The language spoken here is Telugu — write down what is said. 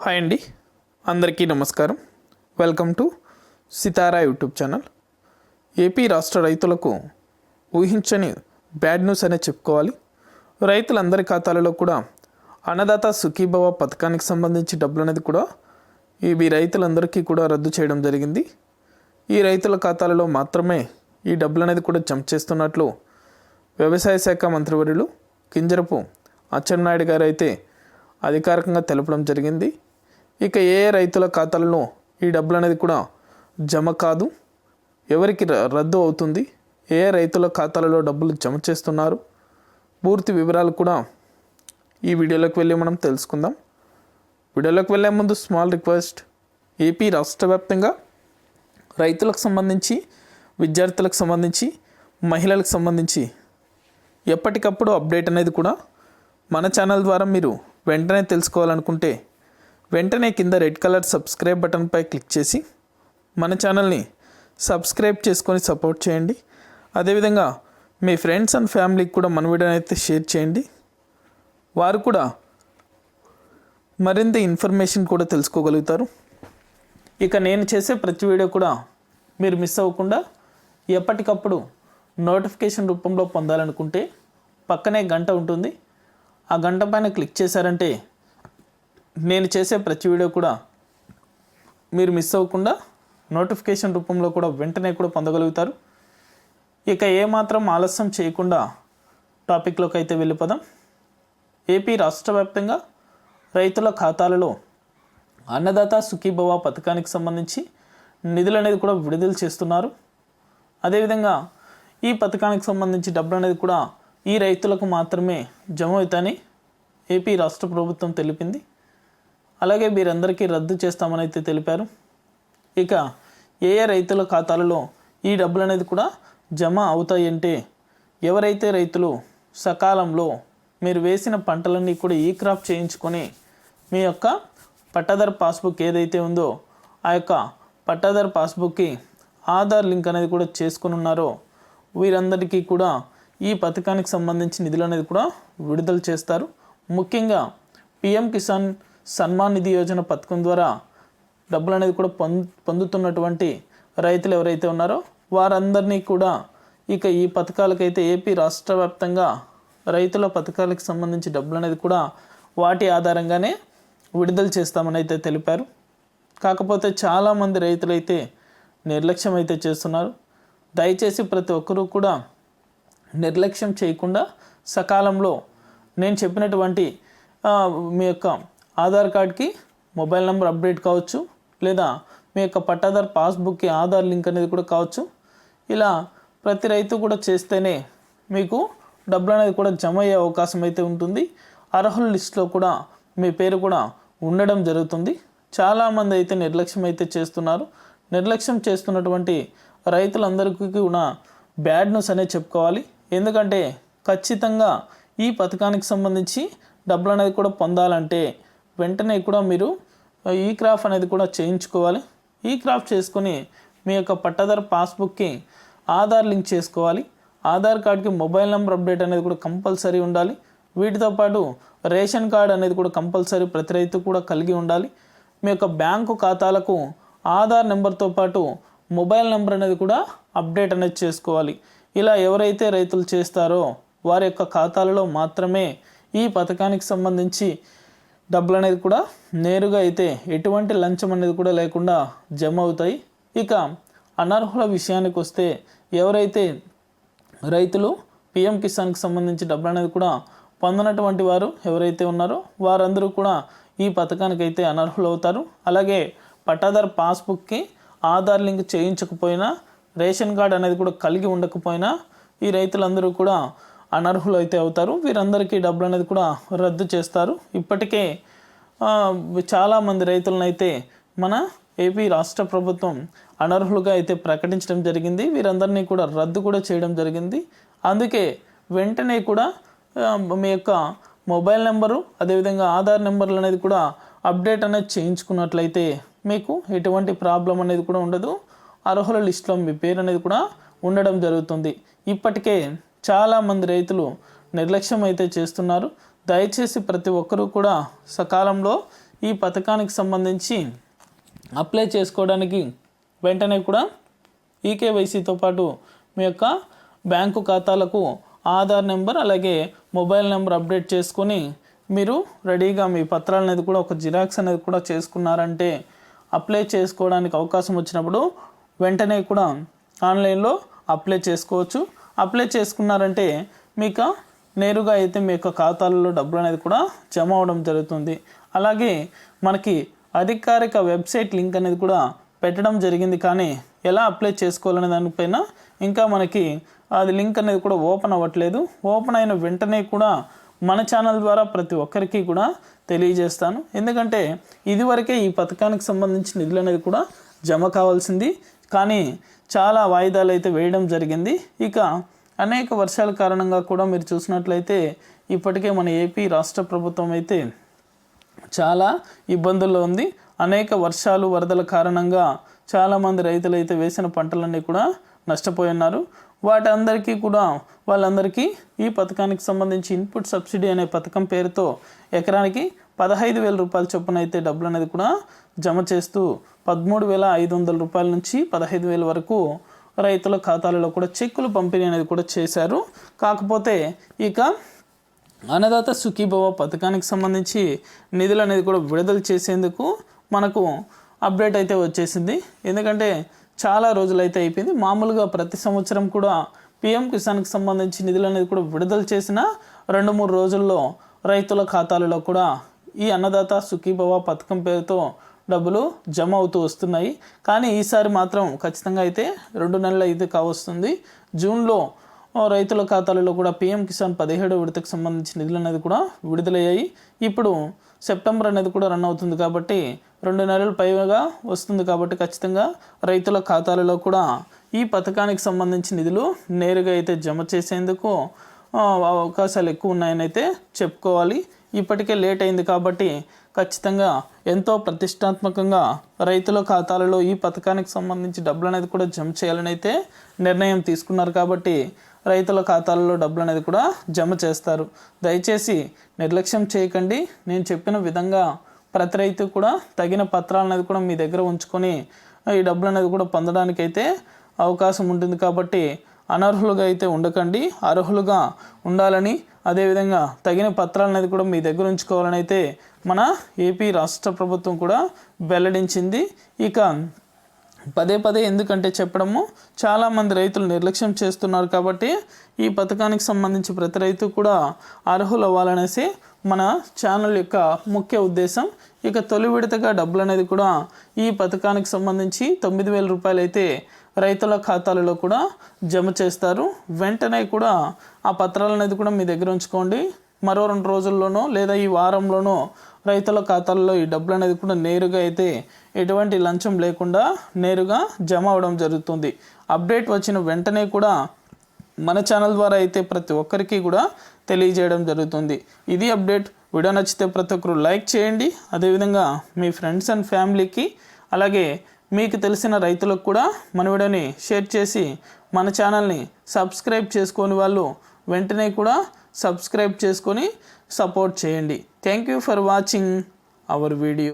హాయ్ అండి. అందరికీ నమస్కారం. Welcome to Sitara YouTube channel. AP రాష్ట్ర రైతులకు ఊహించని బ్యాడ్ న్యూస్ అనే చెప్పుకోవాలి. రైతులందరి ఖాతాలలో కూడా అన్నదాత సుఖీభవ పథకానికి సంబంధించి డబ్బులు అనేది కూడా ఇవి రైతులందరికీ కూడా రద్దు చేయడం జరిగింది. ఈ రైతుల ఖాతాలలో మాత్రమే ఈ డబ్బులు అనేది కూడా జంప్ చేస్తున్నట్లు వ్యవసాయ శాఖ మంత్రివర్యులు కింజరపు అచ్చెన్నాయుడు గారు అయితే అధికారికంగా తెలపడం జరిగింది. ఇక ఏ రైతుల ఖాతాలలో ఈ డబ్బులు అనేది కూడా జమ కాదు. ఎవరికి ర- రద్దు అవుతుంది. ఏ ఏ రైతుల ఖాతాలలో డబ్బులు జమ చేస్తున్నారు. పూర్తి వివరాలు కూడా ఈ వీడియోలోకి వెళ్ళి మనం తెలుసుకుందాం. వీడియోలోకి వెళ్ళే ముందు స్మాల్ రిక్వెస్ట్. ఏపీ రాష్ట్ర వ్యాప్తంగా రైతులకు సంబంధించి విద్యార్థులకు సంబంధించి మహిళలకు సంబంధించి ఎప్పటికప్పుడు అప్డేట్ అనేది కూడా మన ఛానల్ ద్వారా మీరు వెంటనే తెలుసుకోవాలనుకుంటే వెంటనే కింద రెడ్ కలర్ సబ్స్క్రైబ్ బటన్పై క్లిక్ చేసి మన ఛానల్ని సబ్స్క్రైబ్ చేసుకొని సపోర్ట్ చేయండి. అదేవిధంగా మీ ఫ్రెండ్స్ అండ్ ఫ్యామిలీకి కూడా మన వీడియోని అయితే షేర్ చేయండి. వారు కూడా మరింత ఇన్ఫర్మేషన్ కూడా తెలుసుకోగలుగుతారు. ఇక నేను చేసే ప్రతి వీడియో కూడా మీరు మిస్ అవ్వకుండా ఎప్పటికప్పుడు నోటిఫికేషన్ రూపంలో పొందాలనుకుంటే పక్కనే గంట ఉంటుంది. ఆ గంట పైన క్లిక్ చేశారంటే నేను చేసే ప్రతి వీడియో కూడా మీరు మిస్ అవ్వకుండా నోటిఫికేషన్ రూపంలో కూడా వెంటనే కూడా పొందగలుగుతారు. ఇక ఏమాత్రం ఆలస్యం చేయకుండా టాపిక్లోకి అయితే వెళ్ళిపోదాం. ఏపీ రాష్ట్ర వ్యాప్తంగా రైతుల ఖాతాలలో అన్నదాత సుఖీభవ పథకానికి సంబంధించి నిధులు అనేది కూడా విడుదల చేస్తున్నారు. అదేవిధంగా ఈ పథకానికి సంబంధించి డబ్బులు అనేది కూడా ఈ రైతులకు మాత్రమే జమ అవుతాయని ఏపీ రాష్ట్ర ప్రభుత్వం తెలిపింది. అలాగే వీరందరికీ రద్దు చేస్తామని అయితే తెలిపారు. ఇక ఏ ఏ రైతుల ఖాతాలలో ఈ డబ్బులు అనేది కూడా జమ అవుతాయంటే ఎవరైతే రైతులు సకాలంలో మీరు వేసిన పంటలన్నీ కూడా ఈ క్రాప్ చేయించుకొని మీ యొక్క పట్టాదారు పాస్బుక్ ఏదైతే ఉందో ఆ యొక్క పట్టాదారు పాస్బుక్కి ఆధార్ లింక్ అనేది కూడా చేసుకుని ఉన్నారో వీరందరికీ కూడా ఈ పథకానికి సంబంధించి నిధులు అనేది కూడా విడుదల చేస్తారు. ముఖ్యంగా పిఎం కిసాన్ సన్మాన్ నిధి యోజన పథకం ద్వారా డబ్బులు అనేది కూడా పొందు పొందుతున్నటువంటి రైతులు ఎవరైతే ఉన్నారో వారందరినీ కూడా ఇక ఈ పథకాలకైతే ఏపీ రాష్ట్ర వ్యాప్తంగా రైతుల పథకాలకు సంబంధించి డబ్బులు అనేది కూడా వాటి ఆధారంగానే విడుదల చేస్తామని అయితే తెలిపారు. కాకపోతే చాలామంది రైతులైతే నిర్లక్ష్యం అయితే చేస్తున్నారు. దయచేసి ప్రతి ఒక్కరూ కూడా నిర్లక్ష్యం చేయకుండా సకాలంలో నేను చెప్పినటువంటి మీ యొక్క ఆధార్ కార్డ్కి మొబైల్ నెంబర్ అప్డేట్ కావచ్చు లేదా మీ యొక్క పట్టాదార్ పాస్బుక్కి ఆధార్ లింక్ అనేది కూడా కావచ్చు. ఇలా ప్రతి రైతు కూడా చేస్తేనే మీకు డబ్బులు అనేది కూడా జమ అయ్యే అవకాశం అయితే ఉంటుంది. అర్హుల లిస్టులో కూడా మీ పేరు కూడా ఉండడం జరుగుతుంది. చాలామంది అయితే నిర్లక్ష్యం అయితే చేస్తున్నారు. నిర్లక్ష్యం చేస్తున్నటువంటి రైతులందరికీ కూడా బ్యాడ్ న్యూస్ అనే చెప్పుకోవాలి. ఎందుకంటే ఖచ్చితంగా ఈ పథకానికి సంబంధించి డబ్బులు అనేది కూడా పొందాలంటే వెంటనే కూడా మీరు ఈ క్రాఫ్ అనేది కూడా చేయించుకోవాలి. ఈ క్రాఫ్ చేసుకొని మీ యొక్క పట్టాదారు పాస్బుక్కి ఆధార్ లింక్ చేసుకోవాలి. ఆధార్ కార్డ్కి మొబైల్ నెంబర్ అప్డేట్ అనేది కూడా కంపల్సరీ ఉండాలి. వీటితో పాటు రేషన్ కార్డ్ అనేది కూడా కంపల్సరీ ప్రతి రైతు కూడా కలిగి ఉండాలి. మీ యొక్క బ్యాంకు ఖాతాలకు ఆధార్ నెంబర్తో పాటు మొబైల్ నెంబర్ అనేది కూడా అప్డేట్ అనేది చేసుకోవాలి. ఇలా ఎవరైతే రైతులు చేస్తారో వారి యొక్క ఖాతాలలో మాత్రమే ఈ పథకానికి సంబంధించి డబ్బులు అనేది కూడా నేరుగా అయితే ఎటువంటి లంచం అనేది కూడా లేకుండా జమ అవుతాయి. ఇక అనర్హుల విషయానికి వస్తే ఎవరైతే రైతులు పిఎం కిసాన్కి సంబంధించి డబ్బులు అనేది కూడా పొందనటువంటి వారు ఎవరైతే ఉన్నారో వారందరూ కూడా ఈ పథకానికి అయితే అనర్హులు అవుతారు అలాగే పట్టాదారు పాస్బుక్కి ఆధార్ లింక్ చేయించకపోయినా రేషన్ కార్డు అనేది కూడా కలిగి ఉండకపోయినా ఈ రైతులందరూ కూడా అనర్హులు అయితే అవుతారు. వీరందరికీ డబ్బులు అనేది కూడా రద్దు చేస్తారు. ఇప్పటికే చాలామంది రైతులను అయితే మన ఏపీ రాష్ట్ర ప్రభుత్వం అనర్హులుగా అయితే ప్రకటించడం జరిగింది. వీరందరినీ కూడా రద్దు కూడా చేయడం జరిగింది. అందుకే వెంటనే కూడా మీ యొక్క మొబైల్ నెంబరు అదేవిధంగా ఆధార్ నెంబర్లు అనేది కూడా అప్డేట్ అనేది చేయించుకున్నట్లయితే మీకు ఎటువంటి ప్రాబ్లం అనేది కూడా ఉండదు. అర్హుల లిస్టులో మీ పేరు అనేది కూడా ఉండడం జరుగుతుంది. ఇప్పటికే చాలామంది రైతులు నిర్లక్ష్యం అయితే చేస్తున్నారు. దయచేసి ప్రతి ఒక్కరూ కూడా సకాలంలో ఈ పథకానికి సంబంధించి అప్లై చేసుకోవడానికి వెంటనే కూడా ఈకేవైసీతో పాటు మీ యొక్క బ్యాంకు ఖాతాలకు ఆధార్ నెంబర్ అలాగే మొబైల్ నెంబర్ అప్డేట్ చేసుకొని మీరు రెడీగా మీ పత్రాలు అనేది కూడా ఒక జిరాక్స్ అనేది కూడా చేసుకున్నారంటే అప్లై చేసుకోవడానికి అవకాశం వచ్చినప్పుడు వెంటనే కూడా ఆన్లైన్లో అప్లై చేసుకోవచ్చు. అప్లై చేసుకున్నారంటే మీకు నేరుగా అయితే మీ యొక్క ఖాతాలలో డబ్బులు అనేది కూడా జమ అవడం జరుగుతుంది. అలాగే మనకి అధికారిక వెబ్సైట్ లింక్ అనేది కూడా పెట్టడం జరిగింది. కానీ ఎలా అప్లై చేసుకోవాలనే దానిపైన ఇంకా మనకి అది లింక్ అనేది కూడా ఓపెన్ అవ్వట్లేదు. ఓపెన్ అయిన వెంటనే కూడా మన ఛానల్ ద్వారా ప్రతి ఒక్కరికి కూడా తెలియజేస్తాను. ఎందుకంటే ఇదివరకే ఈ పథకానికి సంబంధించిన నిధులు అనేది కూడా జమ కావాల్సింది. కానీ చాలా వాయిదాలు అయితే వేయడం జరిగింది. ఇక అనేక వర్షాల కారణంగా కూడా మీరు చూసినట్లయితే ఇప్పటికే మన ఏపీ రాష్ట్ర ప్రభుత్వం అయితే చాలా ఇబ్బందుల్లో ఉంది. అనేక వర్షాలు వరదల కారణంగా చాలామంది రైతులు అయితే వేసిన పంటలన్నీ కూడా నష్టపోయి ఉన్నారు. వాటందరికీ కూడా వాళ్ళందరికీ ఈ పథకానికి సంబంధించి ఇన్పుట్ సబ్సిడీ అనే పథకం పేరుతో ఎకరానికి పదహైదు వేల రూపాయల చొప్పున అయితే డబ్బులు అనేది కూడా జమ చేస్తూ పదమూడు వేల ఐదు వందల రూపాయల నుంచి పదహైదు వేల వరకు రైతుల ఖాతాలలో కూడా చెక్కులు పంపిణీ అనేది కూడా చేశారు. కాకపోతే ఇక అన్నదాత సుఖీభవ పథకానికి సంబంధించి నిధులు అనేది కూడా విడుదల చేసేందుకు మనకు అప్డేట్ అయితే వచ్చేసింది. ఎందుకంటే చాలా రోజులైతే అయిపోయింది. మామూలుగా ప్రతి సంవత్సరం కూడా పిఎం కిసాన్కి సంబంధించి నిధులు అనేది కూడా విడుదల చేసిన రెండు మూడు రోజుల్లో రైతుల ఖాతాలలో కూడా ఈ అన్నదాత సుఖీభవ పథకం పేరుతో డబ్బులు జమ అవుతూ వస్తున్నాయి. కానీ ఈసారి మాత్రం ఖచ్చితంగా అయితే రెండు నెలల అయితే కావస్తుంది. జూన్లో రైతుల ఖాతాలలో కూడా పీఎం కిసాన్ పదిహేడో విడతకు సంబంధించిన నిధులు అనేది కూడా విడుదలయ్యాయి. ఇప్పుడు సెప్టెంబర్ అనేది కూడా రన్ అవుతుంది కాబట్టి రెండు నెలలు పైగా వస్తుంది కాబట్టి ఖచ్చితంగా రైతుల ఖాతాలలో కూడా ఈ పథకానికి సంబంధించిన నిధులు నేరుగా అయితే జమ చేసేందుకు అవకాశాలు ఎక్కువ ఉన్నాయని అయితే చెప్పుకోవాలి. ఇప్పటికే లేట్ అయింది కాబట్టి ఖచ్చితంగా ఎంతో ప్రతిష్టాత్మకంగా రైతుల ఖాతాలలో ఈ పథకానికి సంబంధించి డబ్బులు అనేది కూడా జమ చేయాలని అయితే నిర్ణయం తీసుకున్నారు కాబట్టి రైతుల ఖాతాలలో డబ్బులు అనేది కూడా జమ చేస్తారు. దయచేసి నిర్లక్ష్యం చేయకండి. నేను చెప్పిన విధంగా ప్రతి రైతు కూడా తగిన పత్రాలు అనేది కూడా మీ దగ్గర ఉంచుకొని ఈ డబ్బులు అనేది కూడా పొందడానికి అయితే అవకాశం ఉంటుంది కాబట్టి అనర్హులుగా అయితే ఉండకండి. అర్హులుగా ఉండాలని అదేవిధంగా తగిన పత్రాలు అనేది కూడా మీ దగ్గర ఉంచుకోవాలని అయితే మన ఏపీ రాష్ట్ర ప్రభుత్వం కూడా వెల్లడించింది. ఇక పదే పదే ఎందుకంటే చెప్పడము చాలామంది రైతులు నిర్లక్ష్యం చేస్తున్నారు కాబట్టి ఈ పథకానికి సంబంధించి ప్రతి రైతు కూడా అర్హులు అవ్వాలనేసి మన ఛానల్ యొక్క ముఖ్య ఉద్దేశం. ఇక తొలి విడతగా డబ్బులు అనేది కూడా ఈ పథకానికి సంబంధించి తొమ్మిది వేల రూపాయలు అయితే రైతుల ఖాతాలలో కూడా జమ చేస్తారు. వెంటనే కూడా ఆ పత్రాలు అనేది కూడా మీ దగ్గర ఉంచుకోండి. మరో రెండు రోజుల్లోనో లేదా ఈ వారంలోనో రైతుల ఖాతాల్లో ఈ డబ్బులు అనేది కూడా నేరుగా అయితే ఎటువంటి లంచం లేకుండా నేరుగా జమ అవడం జరుగుతుంది. అప్డేట్ వచ్చిన వెంటనే కూడా మన ఛానల్ ద్వారా అయితే ప్రతి ఒక్కరికి కూడా తెలియజేయడం జరుగుతుంది. ఇది అప్డేట్. వీడియో నచ్చితే ప్రతి ఒక్కరు లైక్ చేయండి. అదేవిధంగా మీ ఫ్రెండ్స్ అండ్ ఫ్యామిలీకి అలాగే మీకు తెలిసిన రైతులకు కూడా మన వీడియోని షేర్ చేసి మన ఛానల్ని సబ్స్క్రైబ్ చేసుకొని వాళ్ళు వెంటనే కూడా సబ్స్క్రైబ్ చేసుకొని సపోర్ట్ చేయండి. Thank you for watching our video